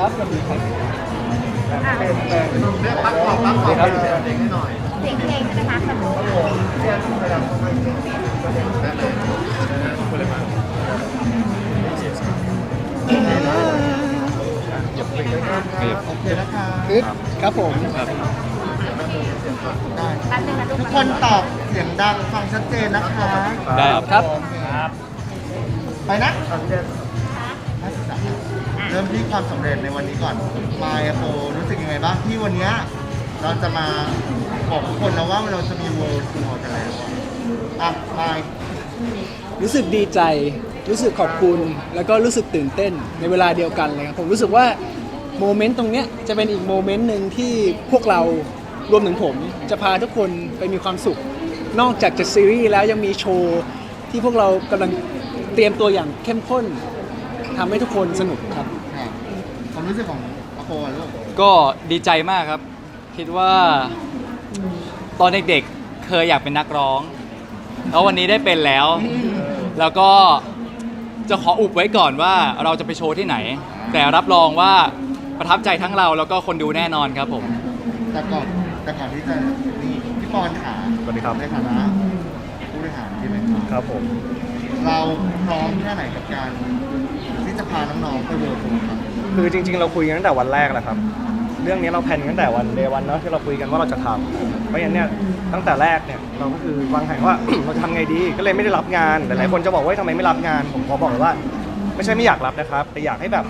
ครับสวัสดีครับเสองพักนพักผ่เด็กหน่อยเด็กเองนะคะสมุอึดครับผม แป๊บนึงนะลูกทุกคนตอบเสียงดังฟังชัดเจนนะคะได้ครับ ครับ ไปนะ เริ่มที่ความสำเร็จในวันนี้ก่อนมายโฟรู้สึกยังไงบ้างที่วันเนี้ยเราจะมาบอกทุกคนนะว่าเราจะมีเวิร์ลทัวร์กันแล้วอะมายรู้สึกดีใจ รู้สึกขอบคุณ แล้วก็รู้สึกตื่นเต้นในเวลาเดียวกันเลยครับ ผมรู้สึกว่าโมเมนต์ตรงเนี้ยจะเป็นอีกโมเมนต์หนึ่งที่พวกเรารวมถึงผม จะพาทุกคนไปมีความสุข นอกจากจะซีรีส์แล้วยังมีโชว์ที่พวกเรากำลังเตรียมตัวอย่างเข้มข้นทำให้ทุกคนสนุกครับ รู้สึกของอาโปอะลูกก็ดีใจมากครับ คิดว่าตอนเด็กๆเคยอยากเป็นนักร้อง แล้ววันนี้ได้เป็นแล้ว แล้วก็จะขออุบไว้ก่อนว่าเราจะไปโชว์ที่ไหน แต่รับรองว่าประทับใจทั้งเราแล้วก็คนดูแน่นอนครับผม แต่ก่อนแต่ก่อนที่จะนี่พี่ปอนขาสวัสดีครับ ในฐานะผู้บริหารใช่ไหมครับครับผม เราพร้อมแค่ไหนกับการที่จะพาน้องๆไปเวิร์ลทัวร์ครับ คือจริง ๆ เราคุยกันตั้งแต่วันแรกแหละครับ เรื่องนี้เราแพลนกันตั้งแต่วันเดวันเนาะที่เราคุยกันว่าเราจะทำเพราะฉะนั้นเนี่ยตั้งแต่แรกเนี่ยเราก็คือวางแผนว่า เราจะทำไงดีก็เลยไม่ได้รับงานหลายๆคนจะบอกว่าทำไมไม่รับงาน ผมขอบอกเลยว่า ไม่ใช่ไม่อยากรับนะครับ แต่อยากให้แบบ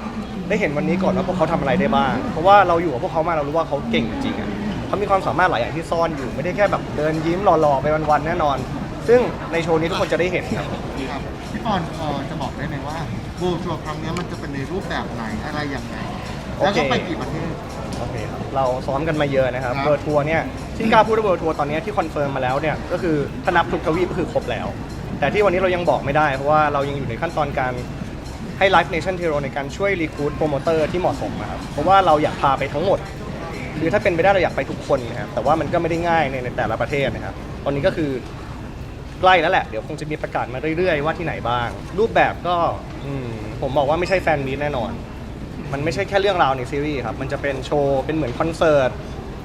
ได้เห็นวันนี้ก่อนว่าพวกเขาทำอะไรได้บ้าง เพราะว่าเราอยู่กับพวกเขามาเรารู้ว่าเขาเก่งจริงๆอะเขามีความสามารถหลายอย่างที่ซ่อนอยู่ไม่ได้แค่แบบเดินยิ้มหล่อๆไปวันๆแน่นอน ซึ่งในโชว์นี้ทุกคนจะได้เห็นครับ ครับ พี่ปอนพอจะบอกได้ไหมว่าเวิร์ลทัวร์ครั้งนี้มันจะเป็นในรูปแบบไหนอะไรอย่างไรแล้วก็ไปกี่ประเทศ โอเคครับเราซ้อมกันมาเยอะนะครับครับ เบอร์ทัวร์เนี่ยที่กล้าพูดว่าเบอร์ทัวร์ตอนนี้ที่คอนเฟิร์มมาแล้วเนี่ยก็คือถ้านับทุกทวีปก็คือครบแล้ว แต่ที่วันนี้เรายังบอกไม่ได้ เพราะว่าเรายังอยู่ในขั้นตอนการให้ Live Nation t e r o ในการช่วยรีคูดโปรโมเตอร์ที่เหมาะสมนะครับเพราะว่าเราอยากพาไปทั้งหมด คือถ้าเป็นไปได้เราอยากไปทุกคนนะครับแต่ว่ามันก็ไม่ได้ง่ายในในแต่ละประเทศนะครับตอนนี้ก็คือ ใกล้แล้วแหละ เดี๋ยวคงจะมีประกาศมาเรื่อยๆ ว่าที่ไหนบ้าง รูปแบบก็อืมผมบอกว่าไม่ใช่แฟนมีตแน่นอน มันไม่ใช่แค่เรื่องราวในซีรีส์ครับ มันจะเป็นโชว์ เป็นเหมือนคอนเสิร์ต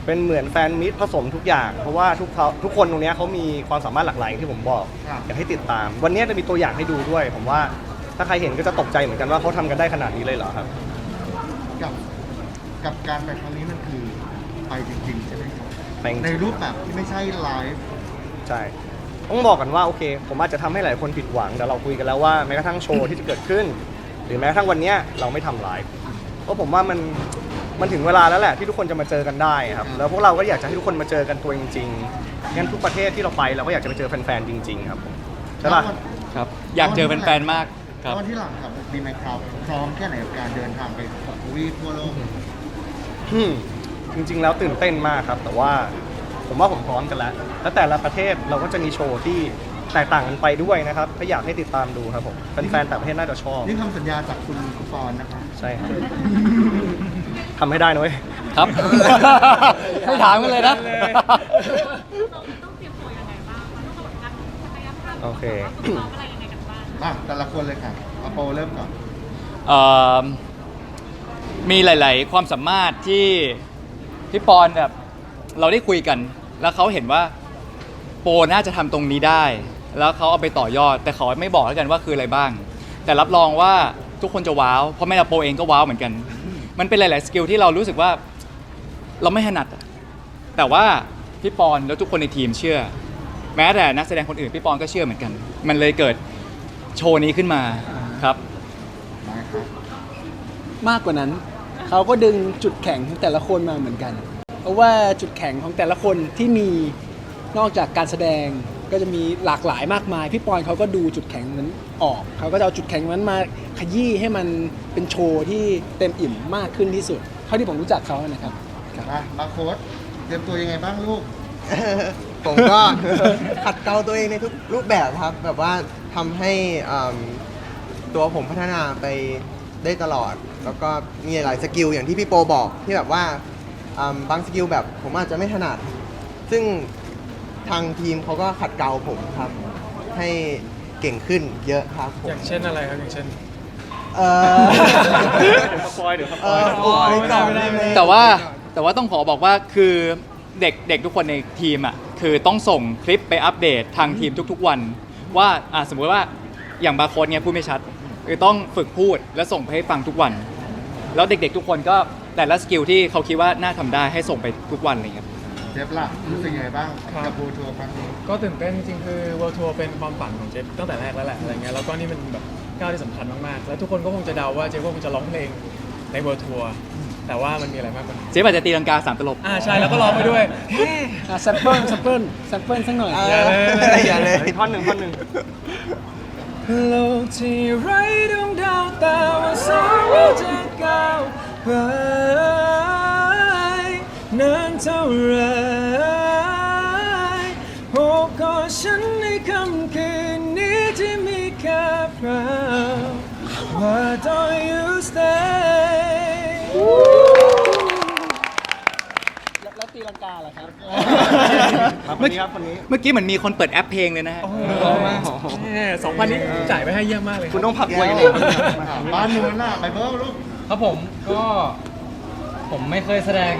เป็นเหมือนแฟนมิตรผสมทุกอย่าง เพราะว่าทุกเขาทุกคนตรงเนี้ยเขามีความสามารถหลากหลายอย่างที่ผมบอก ครับ อยากให้ติดตาม วันนี้จะมีตัวอย่างให้ดูด้วย ผมว่าถ้าใครเห็นก็จะตกใจเหมือนกันว่าเขาทำกันได้ขนาดนี้เลยเหรอครับ กับกับการไปครั้งนี้มันคือไปจริงๆใช่ไหมครับไปจริงๆ ในรูปแบบที่ไม่ใช่ไลฟ์ใช่ ต้องบอกกันว่าโอเค ผมอาจจะทำให้หลายคนผิดหวังแต่เราคุยกันแล้วว่าแม้กระทั่งโชว์ที่จะเกิดขึ้น หรือแม้กระทั่งวันเนี้ยเราไม่ทำไลฟ์เพราะผมว่ามันมันถึงเวลาแล้วแหละที่ทุกคนจะมาเจอกันได้ครับแล้วพวกเราก็อยากจะให้ทุกคนมาเจอกันตัวจริงๆงั้นทุกประเทศที่เราไปเราก็อยากจะไปเจอแฟนๆจริง ๆ ครับผมใช่ปะ ครับอยากเจอแฟนๆมากครับ วันที่หลังครับดีไหมครับพร้อมแค่ไหนกับการเดินทางไปทวีปทั่วโลก อืมจริงๆ แล้วตื่นเต้นมากครับ แต่ว่า ผมว่าผมพร้อมกันแล้ว แล้วแต่ละประเทศเราก็จะมีโชว์ที่แตกต่างกันไปด้วยนะครับถ้าอยากให้ติดตามดูครับผมแฟนๆต่างประเทศน่าจะชอบนี่คำสัญญาจากคุณกุปอนนะครับใช่ครับทำให้ได้นะเว้ยครับ ไม่ถามกันเลยนะต้องเตรียมตัวยังไงบ้างต้องแบบการศักยภาพโอเคซ้อมอะไรยังไงกันบ้างอะแต่ละคนเลยค่ะอโปเริ่มก่อน เอ่อมีหลาย ๆ ความสามารถที่พี่ปอนแบบ เราได้คุยกัน แล้วเขาเห็นว่าโปน่าจะทำตรงนี้ได้ แล้วเขาเอาไปต่อยอด แต่เขาไม่บอกแล้วกันว่าคืออะไรบ้าง แต่รับรองว่าทุกคนจะว้าวเพราะแม่เราโปเองก็ว้าวเหมือนกัน มันเป็นหลาย ๆ สกิลที่เรารู้สึกว่าเราไม่ถนัดอะแต่ว่าพี่ปอนแล้วทุกคนในทีมเชื่อ แม้แต่นักแสดงคนอื่นพี่ปอนก็เชื่อเหมือนกัน มันเลยเกิดโชว์นี้ขึ้นมาครับ มาครับมากกว่านั้น เขาก็ดึงจุดแข็งของแต่ละคนมาเหมือนกัน เพราะว่าจุดแข็งของแต่ละคนที่มีนอกจากการแสดงก็จะมีหลากหลายมากมาย พี่ปอนเขาก็ดูจุดแข็งนั้นออก เขาก็จะเอาจุดแข็งนั้นมาขยี้ให้มันเป็นโชว์ที่เต็มอิ่มมากขึ้นที่สุด เท่าที่ผมรู้จักเขานะครับ มามาโค้ดเตรียมตัวยังไงบ้างลูก ผมก็ ขัดเกลาตัวเองในทุกรูปแบบครับ แบบว่าทำให้อืมตัวผมพัฒนาไปได้ตลอด แล้วก็มีหลายสกิลอย่างที่พี่โปบอกที่แบบว่า อืมบางสกิลแบบผมอาจจะไม่ถนัด ซึ่งทางทีมเขาก็ขัดเกลาผมครับ ให้เก่งขึ้นเยอะครับผมอย่างเช่นอะไรครับอย่างเช่น เออเดี๋ยวสปอยเดี๋ยวสปเออยอโอ้ยตอบได้ไหมแต่ว่าแต่ว่าต้องขอบอกว่าคือเด็กเด็กทุกคนในทีมอะคือต้องส่งคลิปไปอัปเดตทางทีมทุกๆวัน ว่าอะสมมุติว่าอย่างบาร์โค้ดเนี่ยพูดไม่ชัดคือต้องฝึกพูดแล้วส่งไปให้ฟังทุกวัน แล้วเด็กๆทุกคนก็ แต่ละสกิลที่เขาคิดว่าน่าทำได้ให้ส่งไปทุกวันอะไรเงี้ยเจฟล่ะรู้สึกยังไงบ้างกับบูทัวร์ครั้งนี้ก็ตื่นเต้นจริงๆคือ World Tour เป็นความฝันของเจฟตั้งแต่แรกแล้วแหละอะไรเงี้ยแล้วก็นี่มันแบบก้าวที่สำคัญมากๆ แล้วทุกคนก็คงจะเดาว่าเจฟก็คงจะร้องเพลงใน World Tour แต่ว่ามันมีอะไรมากกว่านั้นเจ๊อาจจะตีลังกาสามตลบ อ่าใช่แล้วก็ร้องไปด้วยอะแซมเปิลแซมเปิลแซมเปิลสักหน่อยเออย่าเลยออย่าเลยท่อนหนึ่งท่อนหนึ่งโลกที่ไร้ดวงดาวแต่ว่าสองเราจะก้าว ไปนานเท่าไรโอ้กอดฉันในค่ำคืนนี้ที่มีแค่เปล่า Why don't you stay แล้วตีลังกาเหรอครับ ครับคนนี้ครับคนนี้ เมื่อกี้เหมือนมีคนเปิดแอปเพลงเลยนะฮะ สองพันนี้จ่ายไปให้เยี่ยมมากเลย คุณต้องพักไว้เลยบ้านนู้นน่ะไปเบิ้ลลูก ครับผมก็ผมไม่เคยแสดง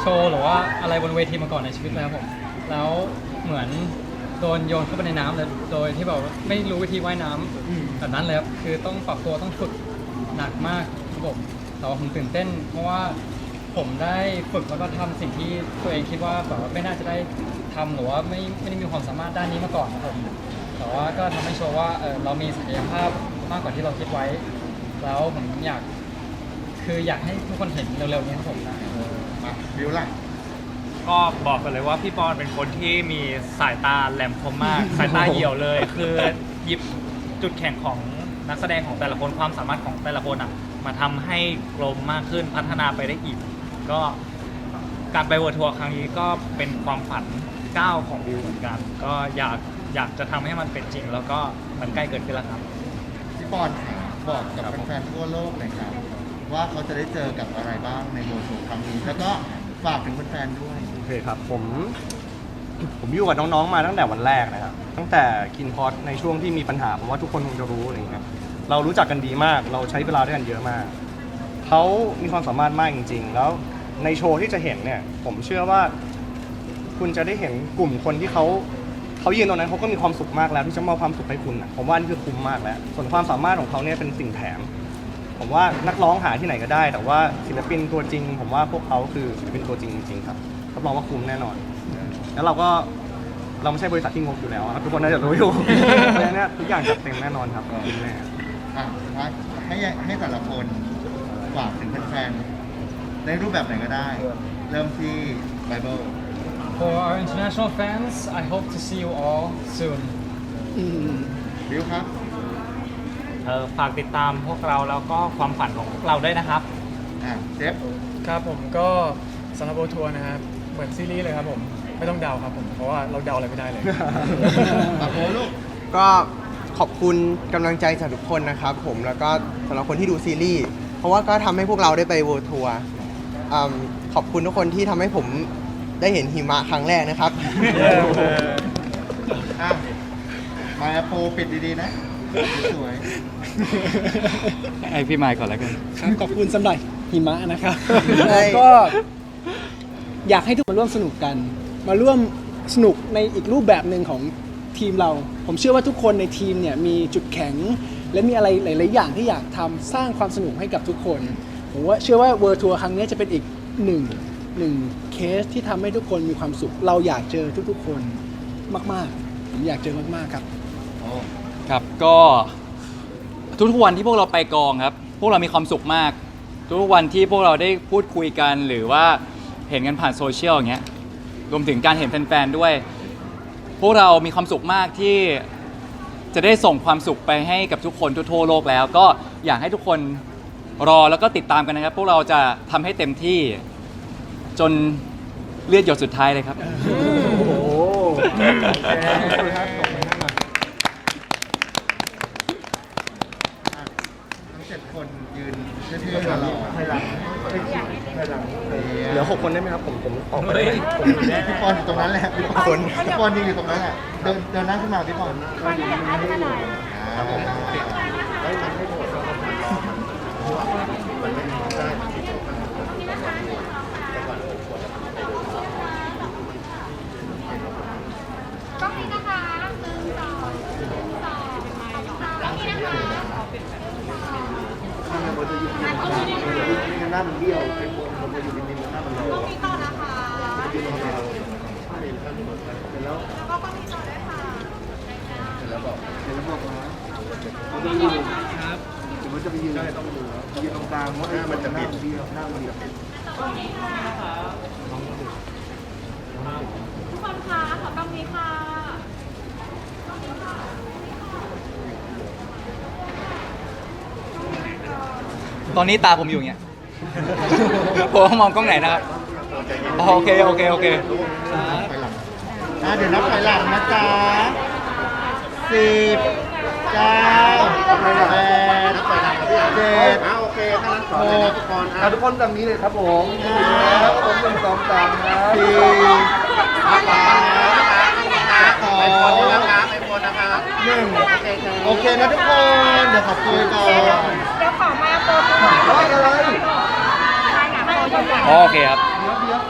โชว์หรือว่าอะไรบนเวทีมาก่อนในชีวิตเลยครับผม แล้วเหมือนโดนโยนเข้าไปในน้ำเลยโดยที่แบบว่าไม่รู้วิธีว่ายน้ำแบบนั้นเลยครับ คือต้องปรับตัวต้องฝึกหนักมากครับผมแต่ว่าผมตื่นเต้น เพราะว่าผมได้ฝึกแล้วก็ทำสิ่งที่ตัวเองคิดว่าแบบว่าไม่น่าจะได้ทำหรือว่าไม่ไม่ได้มีความสามารถด้านนี้มาก่อนครับผม แต่ว่าก็ทำให้โชว์ว่าเออเรามีศักยภาพมากกว่าที่เราคิดไว้ แล้วผมอยาก คืออยากให้ทุกคนเห็นเร็วๆนี้ครับผมมาบิวล่ะก็บอกกันเลยว่าพี่ปอนเป็นคนที่มีสายตาแหลมคมมาก สายตาเหี่ยวเลย คือหยิบจุดแข็งของนักแสดงของแต่ละคนความสามารถของแต่ละคนอะ มาทำให้กลมมากขึ้นพัฒนาไปได้อีก ก็การไปเวิร์ทัวร์ครั้งนี้ก็เป็นความฝันก้าวของวิวเหมือนกัน ก็อยากอยากจะทำให้มันเป็นจริง แล้วก็มันใกล้เกิดขึ้นแล้วครับพี่ปอนบอกกับแฟนๆทั่วโลกหน่อยครับ ว่าเขาจะได้เจอกับอะไรบ้างในโมโชครั้งนี้แล้วก็ฝากถึงแฟนๆด้วย โอเคครับผม ผมอยู่กับน้องๆมาตั้งแต่วันแรกนะครับ ตั้งแต่กินพอดในช่วงที่มีปัญหาผมว่าทุกคนคงจะรู้อะไรอย่างเงี้ยเรารู้จักกันดีมาก เราใช้เวลาด้วยกันเยอะมาก เขามีความสามารถมากจริง ๆ แล้วในโชว์ที่จะเห็นเนี่ย ผมเชื่อว่า คุณจะได้เห็นกลุ่มคนที่เขาเขายืนตรงนั้นเขาก็มีความสุขมากแล้วที่จะมอบความสุขให้คุณนะผมว่านี่คือคุ้มมากแล้ว ส่วนความสามารถของเขาเนี่ยเป็นสิ่งแถม ผมว่านักร้องหาที่ไหนก็ได้ แต่ว่าศิลปินตัวจริง ผมว่าพวกเขาคือศิลปินตัวจริงจริงๆครับรับรองว่าคุ้มแน่นอน แล้วเราก็เราไม่ใช่บริษัทที่งกอยู่แล้วครับทุกคนน่าจะรู้อยู่ เพราะฉะนั้นเนี่ยทุกอย่างจัดเต็มแน่นอนครับคุ้มแน่ อะสุดท้ายให้ให้แต่ละคนฝากถึงแฟนๆในรูปแบบไหนก็ได้ เริ่มที่ไบเบิล For our international fans I hope to see you all soon อืมบิวครับ เออฝากติดตามพวกเราแล้วก็ความฝันของพวกเราด้วยนะครับ อะเจฟครับผมก็สำหรับ World Tour นะครับเหมือนซีรีส์เลยครับผมไม่ต้องเดาครับผมเพราะว่าเราเดาอะไรไม่ได้เลยปากโพลูก ก็ขอบคุณกำลังใจจากทุกคนนะครับผมแล้วก็สำหรับคนที่ดูซีรีส์เพราะว่าก็ทำให้พวกเราได้ไปเวิร์ทัวร์ขอบคุณทุกคนที่ทำให้ผมได้เห็นหิมะครั้งแรกนะครับ อะมาโปรปิดดีๆนะ สวยไอพี่ไมค์ก่อนแล้วกัน ครับขอบคุณสำหรับหิมะนะครับใช่ แล้วก็ อยากให้ทุกคนมาร่วมสนุกกัน มาร่วมสนุกในอีกรูปแบบหนึ่งของทีมเรา ผมเชื่อว่าทุกคนในทีมเนี่ยมีจุดแข็ง และมีอะไรหลาย ๆ อย่างที่อยากทำสร้างความสนุกให้กับทุกคน ผมว่าเชื่อว่าเวิร์ทัวร์ครั้งนี้จะเป็นอีกหนึ่งหนึ่งเคสที่ทำให้ทุกคนมีความสุข เราอยากเจอทุก ๆ คนมาก ๆ ผมอยากเจอมาก ๆ ครับๆโอ้ ครับก็ทุกๆวันที่พวกเราไปกองครับ พวกเรามีความสุขมาก ทุกๆวันที่พวกเราได้พูดคุยกันหรือว่าเห็นกันผ่านโซเชียลอย่างเงี้ยรวมถึงการเห็นแฟนๆด้วย พวกเรามีความสุขมากที่จะได้ส่งความสุขไปให้กับทุกคนทั่วโลกแล้ว ก็อยากให้ทุกคนรอแล้วก็ติดตามกันนะครับ พวกเราจะทำให้เต็มที่จนเลือดหยดสุดท้ายเลยครับทั้งเจ็ดคนยืนเท่ๆกับเราให้รัก เหลือหก คนได้ไหมครับผมผมออกไปได้ไหมผมพี่ปอนอยู่ตรงนั้นแหละพี่ปอนพี่ปอนยืนอยู่ตรงนั้นแหละเดินเดินหน้าขึ้นมาพี่ปอนขออยากให้ขึ้นมาหน่อย ครับผม ข น้ามันเบี้ยวไอ้โฟนมันอยู่นิ่งๆหน้ามันเบี้ยว มีต่อนะคะ ยืนตรงนี้ใช่ครับเสร็จแล้ว แล้วก็ต้องมีต่อด้วยค่ะ เสร็จแล้วบอกเสร็จแล้วบอกนะ มันจะยืนครับมันจะไปยืนได้ต้องดูยืนตรงกลางเพราะหน้ามันจะปิดเบี้ยวหน้ามันจะปิดทุกคนคะขอกล้องนี้ค่ะตอนนี้ตาผมอยู่อย่างเงี้ย ผมต้องมองกล้องไหนนะครับอ๋อโอเคโอเคโอเคไปหลังอะเดี๋ยวนับถอยหลังนะจ๊ะสิบเก้าแปดเจ็ดโอเคถ้านั้นขอเลยนะทุกคนอะทุกคนตรงนี้เลยครับผมครับผมหนึ่งสองสามครับสี่สามสองหนึ่งโอเคนะทุกคน เดี๋ยวขอบคุณก่อนเดี๋ยวขอมาโปรโมทเฮ้ยอะไรใช่ค่ะโปรโมทอ๋อโอเคครับเดี๋ยวเดี๋ยว